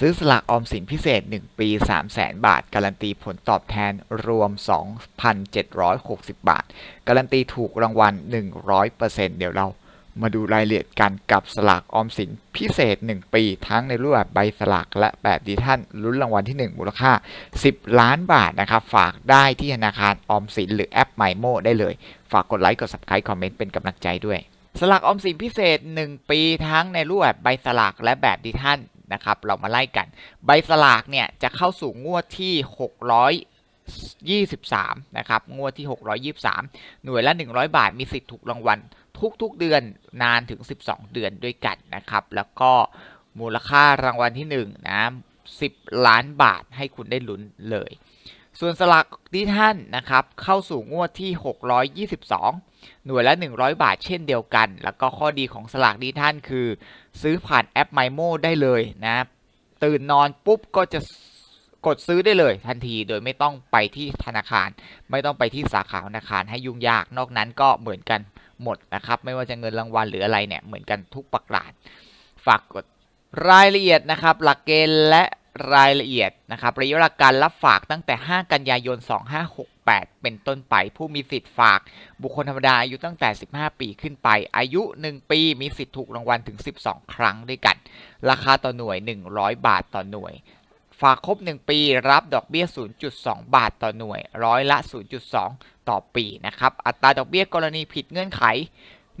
ซื้อสลากออมสินพิเศษ 1 ปี 3 0 0แสนบาท การันตีผลตอบแทนรวม 2,760 บาท การันตีถูกรางวัล 100%เดี๋ยวเรามาดูรายละเอียดกันกับสลากออมสินพิเศษ 1 ปี ทั้งในรูปแบบใบสลากและแบบดิท่านลุ้นรางวัลที่ 1 มูลค่า 10 ล้านบาทนะครับ ฝากได้ที่ธนาคารออมสินหรือแอป m มโมได้เลย ฝากกดไลค์กด subscribe คอมเมนต์เป็นกำลังใจด้วย สลากออมสินพิเศษ 1 ปีทั้งในรูปแบบใบสลากและแบบดิท่า นะครับ เรามาไล่กัน ใบสลากเนี่ยจะเข้าสู่งวดที่623 นะครับ งวดที่ 623 หน่วยละ 100 บาท มีสิทธิ์ถูกรางวัลทุกๆ เดือนนานถึง 12 เดือนด้วยกันนะครับ แล้วก็มูลค่ารางวัลที่1นะ10 ล้านบาทให้คุณได้ลุ้นเลย ส่วนสลากที่ท่านนะครับเข้าสู่งวดที่ 622 หน่วยละ 100 บาทเช่นเดียวกัน แล้วก็ข้อดีของสลากดิท่านคือ ซื้อผ่านแอป m มโมได้เลยนะ ตื่นนอนปุ๊บก็จะกดซื้อได้เลยทันทีโดยไม่ต้องไปที่ธนาคาร ไม่ต้องไปที่สาขาธนาคารให้ยุ่งยาก นอกนั้นก็เหมือนกันหมดนะครับ ไม่ว่าจะเงินรางวัลหรืออะไรเนี่ยเหมือนกันทุกประการฝากกดรายละเอียดนะครับ หลักเกณฑ์และ รายละเอียดนะครับระยะเวลาการรับฝากตั้งแต่ 5 กันยายน 2568 เป็นต้นไป ผู้มีสิทธิ์ฝากบุคคลธรรมดาอายุตั้งแต่ 15 ปีขึ้นไป อายุ 1 ปีมีสิทธิ์ถูกรางวัลถึง 12 ครั้งด้วยกัน ราคาต่อหน่วย 100 บาทต่อหน่วย ฝากครบ 1 ปีรับดอกเบี้ย 0.2 บาทต่อหน่วย ร้อยละ 0.2 ต่อปีนะครับ อัตราดอกเบี้ยกรณีผิดเงื่อนไข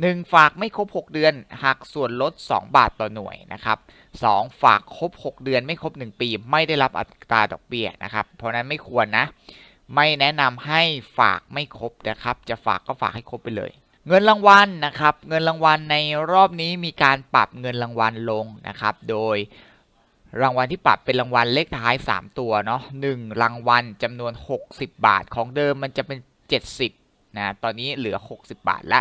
1 ฝากไม่ครบ 6 เดือนหักส่วนลด 2 บาทต่อหน่วยนะครับ2ฝากครบ 6 เดือนไม่ครบ 1 ปี ไม่ได้รับอัตราดอกเบี้ยนะครับ เพราะนั้นไม่ควรนะ ไม่แนะนำให้ฝากไม่ครบนะครับ จะฝากก็ฝากให้ครบไปเลย เงินรางวัลนะครับ เงินรางวัลในรอบนี้มีการปรับเงินรางวัลลงนะครับ โดยรางวัลที่ปรับเป็นรางวัลเลขท้าย 3 ตัวเนาะ1รางวัลจำนวน 60 บาทของเดิมมันจะเป็น 70 นะตอนนี้เหลือ 60 บาทละ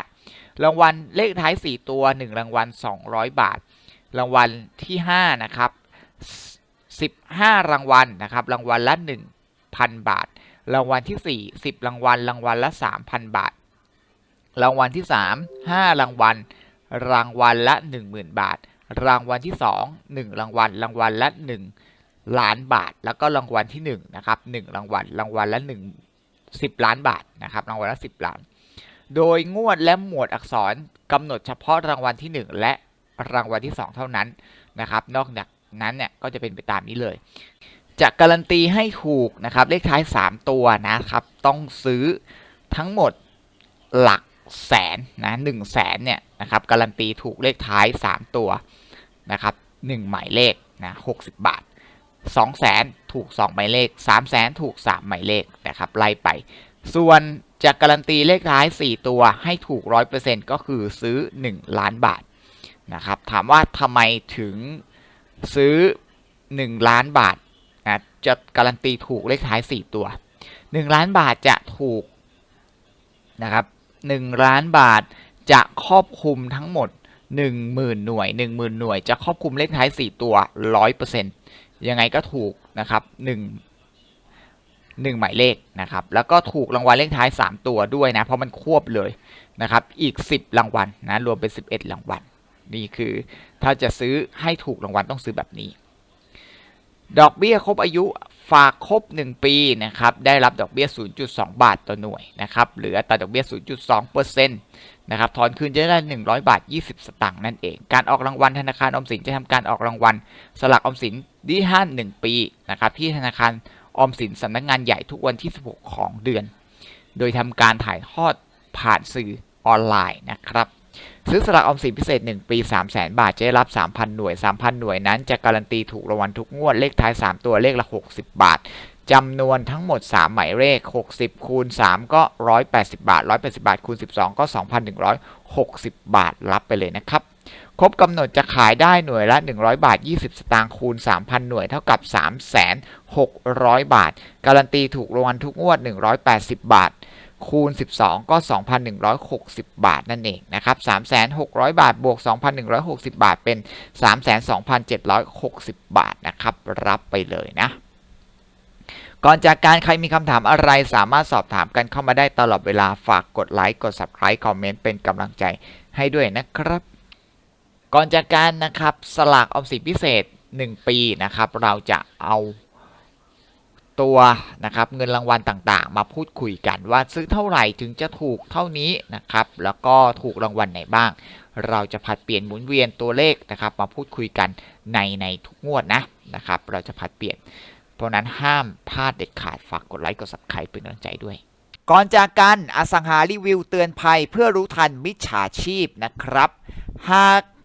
รางวัลเลขท้าย 4 ตัว 1 รางวัล 200 บาท รางวัลที่ 5 นะครับ 15 รางวัลนะครับรางวัลละ 1,000 บาท รางวัลที่ 4 10 รางวัล รางวัลละ 3,000 บาท รางวัลที่ 3 5 รางวัล รางวัลละ 10,000 บาท รางวัลที่ 2 1 รางวัล รางวัลละ 1 ล้านบาท แล้วก็รางวัลที่1นะครับ1รางวัล รางวัลละ 1 10ล้านบาทนะครับรางวัลละ10ล้าน โดยงวดและหมวดอักษรกำหนดเฉพาะรางวัลที่ 1 และรางวัลที่ 2 เท่านั้นนะครับ นอกจากนั้นเนี่ยก็จะเป็นไปตามนี้เลยจะการันตีให้ถูกนะครับเลขท้าย 3 ตัวนะครับ ต้องซื้อทั้งหมดหลักแสนนะหนึ่งแสนเนี่ยนะครับการันตีถูกเลขท้าย 3 ตัวนะครับ1หมายเลขนะ60บาท2แสนถูก 2 หมายเลข3แสนถูก 3 หมายเลข นะครับไล่ไป ส่วนจะการันตีเลขท้าย 4 ตัวให้ถูก 100%ก็คือซื้อ 1 ล้านบาทนะครับถามว่าทำไมถึงซื้อ 1 ล้านบาทนะจะการันตีถูกเลขท้าย 4 ตัว 1 ล้านบาทจะถูกนะครับ1ล้านบาทจะครอบคลุมทั้งหมด 10,000 หน่วย 10,000 หน่วย จะครอบคลุมเลขท้าย 4 ตัว 100%ยังไงก็ถูกนะครับ 1 หมายเลขนะครับ แล้วก็ถูกรางวัลเลขท้าย 3 ตัวด้วยนะ เพราะมันควบเลยนะครับ อีก 10 รางวัลนะ รวมเป็น 11 รางวัล นี่คือถ้าจะซื้อให้ถูกรางวัลต้องซื้อแบบนี้ ดอกเบี้ยครบอายุฝากครบ 1 ปีนะครับ ได้รับดอกเบี้ย 0.2 บาทต่อหน่วยนะครับ เหรืออัตราดอกเบี้ย 0.2%นะครับ ถอนคืนจะได้ 100 บาท 20 สตางค์นั่นเอง การออกรางวัลธนาคารออมสินจะทำการออกรางวัลสลากออมสินดีห้า1ปีนะครับที่ธนาคาร ออมสินสำนักงานใหญ่ทุกวันที่ 16 ของเดือน โดยทำการถ่ายทอดผ่านสื่อออนไลน์นะครับซื้อสลากออมสินพิเศษ 1 ปี 3 0 0แสนบาท จะได้รับ 3,000 หน่วย 3,000 หน่วยนั้นจะการันตีถูกรางวัลทุกงวด เลขท้าย 3 ตัวเลขละ 60 บาทจำนวนทั้งหมด 3 หมายเลข 60 คูณ 3 ก็ 180 บาท 180 บาทคูณ 12 ก็ 2,160 บาทรับไปเลยนะครับ ครบกำหนดจะขายได้หน่วยละ 100 บาท 20 สตางค์คูณ 3,000 หน่วยเท่ากับ 3,600 บาท การันตีถูกรางวัลทุกงวด 180 บาท คูณ 12 ก็ 2,160 บาทนั่นเองนะครับ3,600 บาท บวก 2,160 บาทเป็น 32,760 บาทนะครับ รับไปเลยนะก่อนจากการใครมีคำถามอะไรสามารถสอบถามกันเข้ามาได้ตลอดเวลาฝากกดไลค์กด subscribe คอมเมนต์เป็นกำลังใจให้ด้วยนะครับ ก่อนจากการนะครับสลากออมสินพิเศษ 1 ปีนะครับ เราจะเอาตัวนะครับเงินรางวัลต่างๆ มาพูดคุยกันว่าซื้อเท่าไหร่ถึงจะถูกเท่านี้นะครับ แล้วก็ถูกรางวัลไหนบ้าง เราจะผัดเปลี่ยนหมุนเวียนตัวเลขนะครับ มาพูดคุยกันในในทุกงวดนะนะครับ เราจะผัดเปลี่ยน เพราะนั้นห้ามพลาดเด็ดขาดฝากกดไลค์กด subscribe เป็นกำลังใจด้วย ก่อนจากกันอสังหารีวิวเตือนภัยเพื่อรู้ทันมิจฉาชีพนะครับ หาก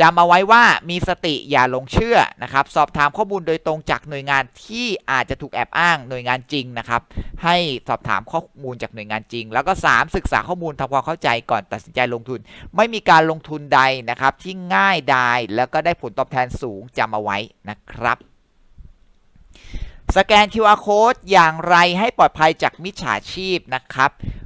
จำเอาไว้ว่ามีสติอย่าหลงเชื่อนะครับ สอบถามข้อมูลโดยตรงจากหน่วยงานที่อาจจะถูกแอบอ้างหน่วยงานจริงนะครับ ให้สอบถามข้อมูลจากหน่วยงานจริง แล้วก็ 3 ศึกษาข้อมูลทำความเข้าใจก่อนตัดสินใจลงทุน ไม่มีการลงทุนใดนะครับที่ง่ายดายแล้วก็ได้ผลตอบแทนสูงจำเอาไว้นะครับสแกน QR code อย่างไรให้ปลอดภัยจากมิจฉาชีพนะครับ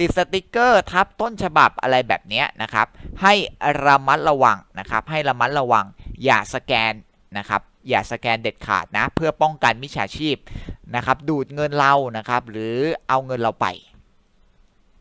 ติดสติกเกอร์ทับต้นฉบับอะไรแบบนี้นะครับ ให้ระมัดระวังนะครับ ให้ระมัดระวังอย่าสแกนนะครับอย่าสแกนเด็ดขาดนะ เพื่อป้องกันมิจฉาชีพนะครับ ดูดเงินเรานะครับ หรือเอาเงินเราไป